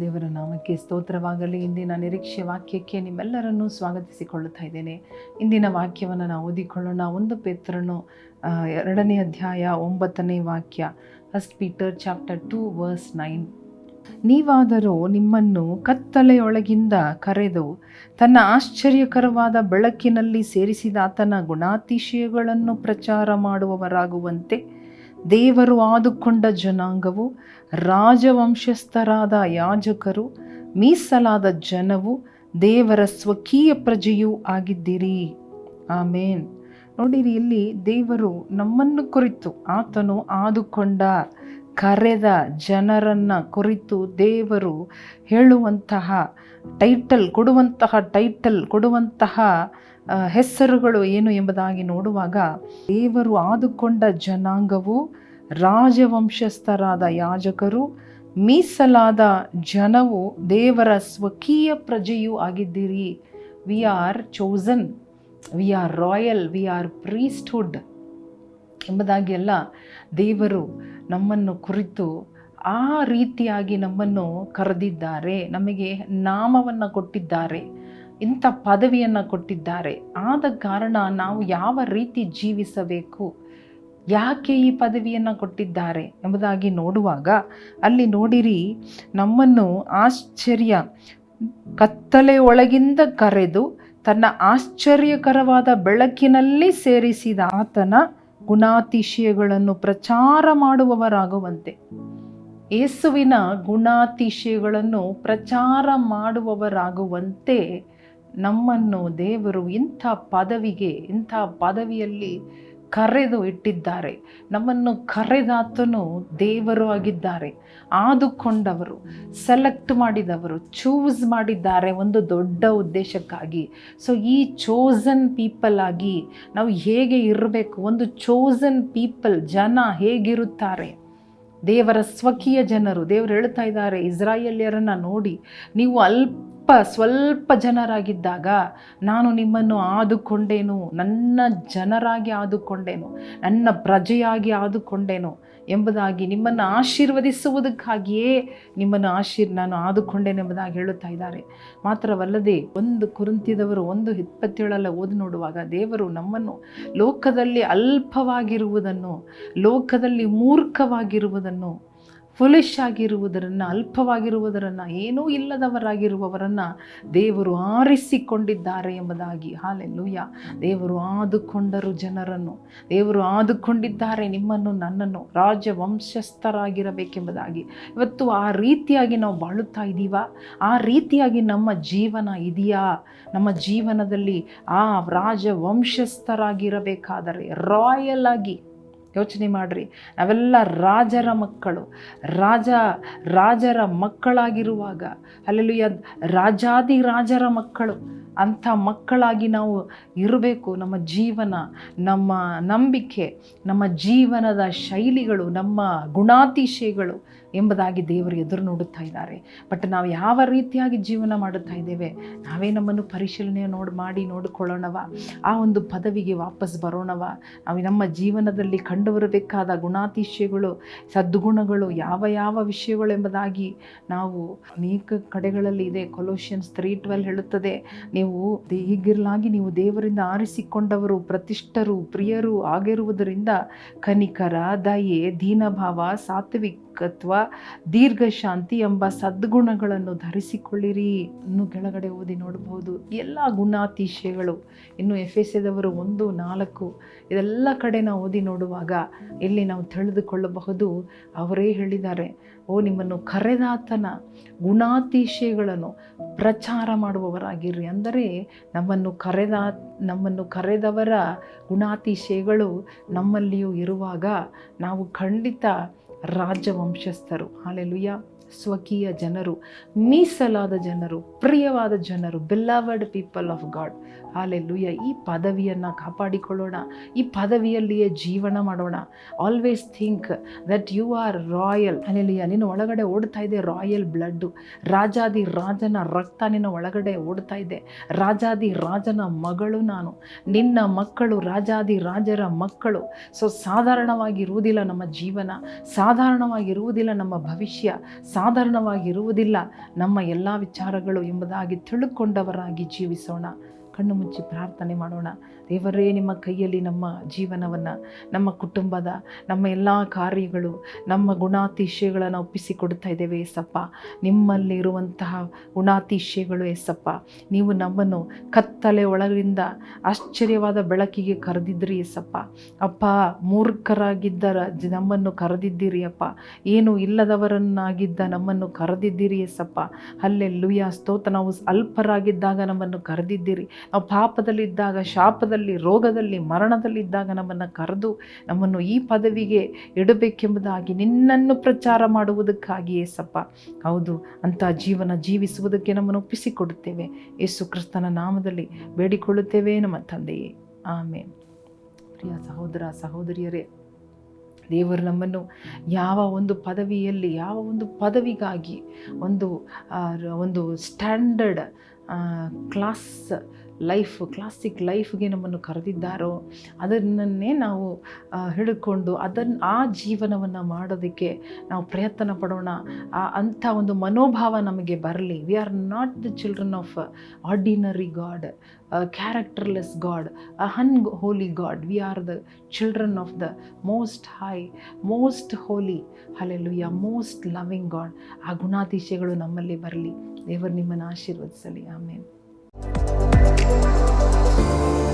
ದೇವರ ನಾಮಕ್ಕೆ ಸ್ತೋತ್ರವಾಗಲಿ. ಇಂದಿನ ನಿರೀಕ್ಷೆ ವಾಕ್ಯಕ್ಕೆ ನಿಮ್ಮೆಲ್ಲರನ್ನೂ ಸ್ವಾಗತಿಸಿಕೊಳ್ಳುತ್ತಾ ಇದ್ದೇನೆ. ಇಂದಿನ ವಾಕ್ಯವನ್ನು ನಾವು ಓದಿಕೊಳ್ಳೋಣ. ಒಂದು ಪೇತ್ರನು ಎರಡನೇ ಅಧ್ಯಾಯ ಒಂಬತ್ತನೇ ವಾಕ್ಯ first Peter chapter two verse nine ನೀವಾದರೂ ನಿಮ್ಮನ್ನು ಕತ್ತಲೆಯೊಳಗಿಂದ ಕರೆದು, ತನ್ನ ಆಶ್ಚರ್ಯಕರವಾದ ಬೆಳಕಿನಲ್ಲಿ ಸೇರಿಸಿದ ಆತನ ಗುಣಾತಿಶಯಗಳನ್ನು ಪ್ರಚಾರ ಮಾಡುವವರಾಗುವಂತೆ ದೇವರು ಆದುಕೊಂಡ ಜನಾಂಗವು, ರಾಜವಂಶಸ್ಥರಾದ ಯಾಜಕರು, ಮೀಸಲಾದ ಜನವು ದೇವರ ಸ್ವಕೀಯ ಪ್ರಜೆಯೂ ಆಗಿದ್ದೀರಿ. ಆಮೇನ್. ನೋಡಿರಿ, ಇಲ್ಲಿ ದೇವರು ನಮ್ಮನ್ನು ಕುರಿತು ಆತನು ಆದುಕೊಂಡ ಕರೆದ ಜನರನ್ನು ಕುರಿತು ದೇವರು ಹೇಳುವಂತಹ ಟೈಟಲ್ ಕೊಡುವಂತಹ ಟೈಟಲ್ ಕೊಡುವಂತಹ ಹೆಸರುಗಳು ಏನು ಎಂಬುದಾಗಿ ನೋಡುವಾಗ ದೇವರು ಆದುಕೊಂಡ ಜನಾಂಗವು ರಾಜವಂಶಸ್ಥರಾದ ಯಾಜಕರು, ಮೀಸಲಾದ ಜನವು ದೇವರ ಸ್ವಕೀಯ ಪ್ರಜೆಯೂ ಆಗಿದ್ದೀರಿ. We are chosen we are royal we are priesthood ಎಂಬುದಾಗಿ ಎಲ್ಲ ದೇವರು ನಮ್ಮನ್ನು ಕುರಿತು ಆ ರೀತಿಯಾಗಿ ನಮ್ಮನ್ನು ಕರೆದಿದ್ದಾರೆ. ನಮಗೆ ನಾಮವನ್ನು ಕೊಟ್ಟಿದ್ದಾರೆ. ಇಂಥ ಪದವಿಯನ್ನು ಕೊಟ್ಟಿದ್ದಾರೆ. ಆದ ಕಾರಣ ನಾವು ಯಾವ ರೀತಿ ಜೀವಿಸಬೇಕು? ಯಾಕೆ ಈ ಪದವಿಯನ್ನು ಕೊಟ್ಟಿದ್ದಾರೆ ಎಂಬುದಾಗಿ ನೋಡುವಾಗ ಅಲ್ಲಿ ನೋಡಿರಿ ನಮ್ಮನ್ನು ಆಶ್ಚರ್ಯ ಕತ್ತಲೆ ಒಳಗಿಂದ ಕರೆದು ತನ್ನ ಆಶ್ಚರ್ಯಕರವಾದ ಬೆಳಕಿನಲ್ಲಿ ಸೇರಿಸಿದ ಆತನ ಗುಣಾತಿಶಯಗಳನ್ನು ಪ್ರಚಾರ ಮಾಡುವವರಾಗುವಂತೆ. ಯೇಸುವಿನ ಗುಣಾತಿಶಯಗಳನ್ನು ಪ್ರಚಾರ ಮಾಡುವವರಾಗುವಂತೆ ನಮ್ಮನ್ನು ದೇವರು ಇಂಥ ಪದವಿಗೆ ಇಂಥ ಪದವಿಯಲ್ಲಿ ಕರೆದು ಇಟ್ಟಿದ್ದಾರೆ. ನಮ್ಮನ್ನು ಕರೆದಾತನು ದೇವರು ಆಗಿದ್ದಾರೆ. ಆದುಕೊಂಡವರು ಸೆಲೆಕ್ಟ್ ಮಾಡಿದವರು ಚೂಸ್ ಮಾಡಿದ್ದಾರೆ ಒಂದು ದೊಡ್ಡ ಉದ್ದೇಶಕ್ಕಾಗಿ. ಸೊ ಈ ಚೋಸನ್ ಪೀಪಲ್ ಆಗಿ ನಾವು ಹೇಗೆ ಇರಬೇಕು? ಒಂದು ಚೋಸನ್ ಪೀಪಲ್ ಜನ ಹೇಗಿರುತ್ತಾರೆ? ದೇವರ ಸ್ವಕೀಯ ಜನರು, ದೇವರು ಹೇಳ್ತಾ ಇದ್ದಾರೆ, ಇಸ್ರಾಯೇಲ್ಯರನ್ನು ನೋಡಿ, ನೀವು ಅಲ್ಪ ಸ್ವಲ್ಪ ಸ್ವಲ್ಪ ಜನರಾಗಿದ್ದಾಗ ನಾನು ನಿಮ್ಮನ್ನು ಆದುಕೊಂಡೇನು, ನನ್ನ ಜನರಾಗಿ ಆದುಕೊಂಡೇನು, ನನ್ನ ಪ್ರಜೆಯಾಗಿ ಆದುಕೊಂಡೇನು ಎಂಬುದಾಗಿ ನಿಮ್ಮನ್ನು ಆಶೀರ್ವದಿಸುವುದಕ್ಕಾಗಿಯೇ ನಿಮ್ಮನ್ನು ಆಶೀರ್ ನಾನು ಆದುಕೊಂಡೇನೆಂಬುದಾಗಿ ಹೇಳುತ್ತಾ ಇದ್ದಾರೆ. ಮಾತ್ರವಲ್ಲದೆ ಒಂದು ಕುರುಂತಿದವರು ಒಂದು ಇಪ್ಪತ್ತೇಳಲ್ಲ ಓದಿ ನೋಡುವಾಗ ದೇವರು ನಮ್ಮನ್ನು ಲೋಕದಲ್ಲಿ ಅಲ್ಪವಾಗಿರುವುದನ್ನು, ಲೋಕದಲ್ಲಿ ಮೂರ್ಖವಾಗಿರುವುದನ್ನು ಫುಲಿಶ್ ಆಗಿರುವುದರನ್ನು, ಅಲ್ಪವಾಗಿರುವುದರನ್ನು, ಏನೂ ಇಲ್ಲದವರಾಗಿರುವವರನ್ನು ದೇವರು ಆರಿಸಿಕೊಂಡಿದ್ದಾರೆ ಎಂಬುದಾಗಿ. ಹಾಲೆಲ್ಲೂಯ್ಯ ದೇವರು ಆದುಕೊಂಡರು ಜನರನ್ನು. ದೇವರು ಆದುಕೊಂಡಿದ್ದಾರೆ ನಿಮ್ಮನ್ನು, ನನ್ನನ್ನು. ರಾಜ ವಂಶಸ್ಥರಾಗಿರಬೇಕೆಂಬುದಾಗಿ ಇವತ್ತು ಆ ರೀತಿಯಾಗಿ ನಾವು ಬಾಳುತ್ತಾ ಇದ್ದೀವಾ? ಆ ರೀತಿಯಾಗಿ ನಮ್ಮ ಜೀವನ ಇದೆಯಾ? ನಮ್ಮ ಜೀವನದಲ್ಲಿ ಆ ರಾಜ ವಂಶಸ್ಥರಾಗಿರಬೇಕಾದರೆ ರಾಯಲ್ ಆಗಿ ಯೋಚನೆ ಮಾಡಿರಿ. ನಾವೆಲ್ಲ ರಾಜರ ಮಕ್ಕಳು. ರಾಜ ರಾಜರ ಮಕ್ಕಳಾಗಿರುವಾಗ ಅಲ್ಲೆಲ್ಲೂ ರಾಜಾದಿ ರಾಜರ ಮಕ್ಕಳು. ಅಂಥ ಮಕ್ಕಳಾಗಿ ನಾವು ಇರಬೇಕು. ನಮ್ಮ ಜೀವನ, ನಮ್ಮ ನಂಬಿಕೆ, ನಮ್ಮ ಜೀವನದ ಶೈಲಿಗಳು, ನಮ್ಮ ಗುಣಾತಿಶಯಗಳು ಎಂಬುದಾಗಿ ದೇವರು ಎದುರು ನೋಡುತ್ತಾ ಇದ್ದಾರೆ. ಬಟ್ ನಾವು ಯಾವ ರೀತಿಯಾಗಿ ಜೀವನ ಮಾಡುತ್ತಾ ಇದ್ದೇವೆ? ನಾವೇ ನಮ್ಮನ್ನು ಪರಿಶೀಲನೆ ನೋಡಿ, ಮಾಡಿ ನೋಡಿಕೊಳ್ಳೋಣವ? ಆ ಒಂದು ಪದವಿಗೆ ವಾಪಸ್ ಬರೋಣವ? ನಾವು ನಮ್ಮ ಜೀವನದಲ್ಲಿ ಕಂಡುಬರಬೇಕಾದ ಗುಣಾತಿಶಯಗಳು, ಸದ್ಗುಣಗಳು ಯಾವ ಯಾವ ವಿಷಯಗಳು ಎಂಬುದಾಗಿ ನಾವು ಅನೇಕ ಕಡೆಗಳಲ್ಲಿ ಇದೆ. ಕೊಲೋಷಿಯನ್ಸ್ ತ್ರೀ ಟ್ವೆಲ್ ಹೇಳುತ್ತದೆ, ನೀವು ದೇ- ಹೀಗಿರಲಾಗಿ ನೀವು ದೇವರಿಂದ ಆರಿಸಿಕೊಂಡವರು ಪ್ರತಿಷ್ಠರು ಪ್ರಿಯರು ಆಗಿರುವುದರಿಂದ ಕನಿಕರ ದಯೆ ದೀನಭಾವ ಸಾತ್ವಿಕತ್ವ ದೀರ್ಘ ಶಾಂತಿ ಎಂಬ ಸದ್ಗುಣಗಳನ್ನು ಧರಿಸಿಕೊಳ್ಳಿರಿ ಇನ್ನು ಕೆಳಗಡೆ ಓದಿ ನೋಡಬಹುದು. ಎಲ್ಲ ಗುಣಾತಿಶಯಗಳು, ಇನ್ನು ಎಫ್ ಎಸ್ ಎದವರು ಒಂದು, ನಾಲ್ಕು, ಇದೆಲ್ಲ ಕಡೆ ನಾವು ಓದಿ ನೋಡುವಾಗ ಇಲ್ಲಿ ನಾವು ತಿಳಿದುಕೊಳ್ಳಬಹುದು. ಅವರೇ ಹೇಳಿದ್ದಾರೆ, ಓ ನಿಮ್ಮನ್ನು ಕರೆದಾತನ ಗುಣಾತಿಶಯಗಳನ್ನು ಪ್ರಚಾರ ಮಾಡುವವರಾಗಿರ್ರಿ. ಅಂದರೆ ನಮ್ಮನ್ನು ಕರೆದ, ನಮ್ಮನ್ನು ಕರೆದವರ ಗುಣಾತಿಶಯಗಳು ನಮ್ಮಲ್ಲಿಯೂ ಇರುವಾಗ ನಾವು ಖಂಡಿತ రాజవంశస్థరు. హాలెలుయా ಸ್ವಕೀಯ ಜನರು, ಮೀಸಲಾದ ಜನರು, ಪ್ರಿಯವಾದ ಜನರು beloved people of God hallelujah ಈ ಪದವಿಯನ್ನು ಕಾಪಾಡಿಕೊಳ್ಳೋಣ. ಈ ಪದವಿಯಲ್ಲಿಯೇ ಜೀವನ ಮಾಡೋಣ. Always think that you are royal alleluia ನಿನ್ನ ಒಳಗಡೆ ಓಡ್ತಾ ಇದೆ ರಾಯಲ್ ಬ್ಲಡ್ಡು ರಾಜಾದಿ ರಾಜನ ರಕ್ತ ನಿನ್ನ ಒಳಗಡೆ ಓಡ್ತಾ ಇದೆ. ರಾಜಾದಿ ರಾಜನ ಮಗಳು ನಾನು. ನಿನ್ನ ಮಕ್ಕಳು, ರಾಜಾದಿ ರಾಜರ ಮಕ್ಕಳು. ಸೊ ಸಾಧಾರಣವಾಗಿರುವುದಿಲ್ಲ ನಮ್ಮ ಜೀವನ. ಸಾಧಾರಣವಾಗಿರುವುದಿಲ್ಲ ನಮ್ಮ ಭವಿಷ್ಯ. ಸಾಧಾರಣವಾಗಿರುವುದಿಲ್ಲ. ನಮ್ಮ ಎಲ್ಲ ವಿಚಾರಗಳು ಎಂಬುದಾಗಿ ತಿಳುಕೊಂಡವರಾಗಿ ಜೀವಿಸೋಣ. ಕಣ್ಣು ಮುಚ್ಚಿ ಪ್ರಾರ್ಥನೆ ಮಾಡೋಣ. ದೇವರೇ, ನಿಮ್ಮ ಕೈಯಲ್ಲಿ ನಮ್ಮ ಜೀವನವನ್ನು, ನಮ್ಮ ಕುಟುಂಬದ, ನಮ್ಮ ಎಲ್ಲ ಕಾರ್ಯಗಳು, ನಮ್ಮ ಗುಣಾತಿಶಯಗಳನ್ನು ಒಪ್ಪಿಸಿಕೊಡ್ತಾ ಇದ್ದೇವೆ ಯೆಸಪ್ಪ. ನಿಮ್ಮಲ್ಲಿರುವಂತಹ ಗುಣಾತಿಶಯಗಳು ಎಸಪ್ಪ ನೀವು ನಮ್ಮನ್ನು ಕತ್ತಲೆ ಒಳಗಿಂದ ಆಶ್ಚರ್ಯವಾದ ಬೆಳಕಿಗೆ ಕರೆದಿದ್ರಿ ಎಸ್ಸಪ್ಪ ಅಪ್ಪ ಮೂರ್ಖರಾಗಿದ್ದ ಜ- ನಮ್ಮನ್ನು ಕರೆದಿದ್ದೀರಿ ಅಪ್ಪ. ಏನು ಇಲ್ಲದವರನ್ನಾಗಿದ್ದ ನಮ್ಮನ್ನು ಕರೆದಿದ್ದೀರಿ ಎಸ್ಸಪ್ಪ ಅಲ್ಲೆಲ್ಲುಯ್ಯ ಸ್ತೋತ್ರ, ನಾವು ಅಲ್ಪರಾಗಿದ್ದಾಗ ನಮ್ಮನ್ನು ಕರೆದಿದ್ದೀರಿ. ನಾವು ಪಾಪದಲ್ಲಿದ್ದಾಗ, ಶಾಪದಲ್ಲಿ, ರೋಗದಲ್ಲಿ, ಮರಣದಲ್ಲಿದ್ದಾಗ ನಮ್ಮನ್ನು ಕರೆದು ನಮ್ಮನ್ನು ಈ ಪದವಿಗೆ ಇಡಬೇಕೆಂಬುದಾಗಿ ನಿನ್ನನ್ನು ಪ್ರಚಾರ ಮಾಡುವುದಕ್ಕಾಗಿ ಸಪ್ಪ ಹೌದು, ಅಂಥ ಜೀವನ ಜೀವಿಸುವುದಕ್ಕೆ ನಮ್ಮನ್ನು ಒಪ್ಪಿಸಿಕೊಡುತ್ತೇವೆ. ಯೇಸು ಕ್ರಿಸ್ತನ ನಾಮದಲ್ಲಿ ಬೇಡಿಕೊಳ್ಳುತ್ತೇವೆ ನಮ್ಮ ತಂದೆಯೇ. ಆಮೇಲೆ ಪ್ರಿಯ ಸಹೋದರ, ಸಹೋದರಿಯರೇ, ದೇವರು ನಮ್ಮನ್ನು ಯಾವ ಒಂದು ಪದವಿಯಲ್ಲಿ, ಯಾವ ಒಂದು ಪದವಿಗಾಗಿ, ಒಂದು ಒಂದು ಸ್ಟ್ಯಾಂಡರ್ಡ್ ಕ್ಲಾಸ್ ಲೈಫ್ ಕ್ಲಾಸಿಕ್ ಲೈಫ್ಗೆ ನಮ್ಮನ್ನು ಕರೆದಿದ್ದಾರೋ, ಅದನ್ನೇ ನಾವು ಹಿಡ್ಕೊಂಡು ಅದನ್ನು ಆ ಜೀವನವನ್ನು ಮಾಡೋದಕ್ಕೆ ನಾವು ಪ್ರಯತ್ನ ಪಡೋಣ. ಆ, ಅಂಥ ಒಂದು ಮನೋಭಾವ ನಮಗೆ ಬರಲಿ. We are not the children of ordinary God characterless God a unholy God we are the children of the most high most holy hallelujah most loving God ಆ ಗುಣಾತಿಶಯಗಳು ನಮ್ಮಲ್ಲಿ ಬರಲಿ. ದೇವರು ನಿಮ್ಮನ್ನು ಆಶೀರ್ವದಿಸಲಿ. ಆಮೇಲೆ Bye.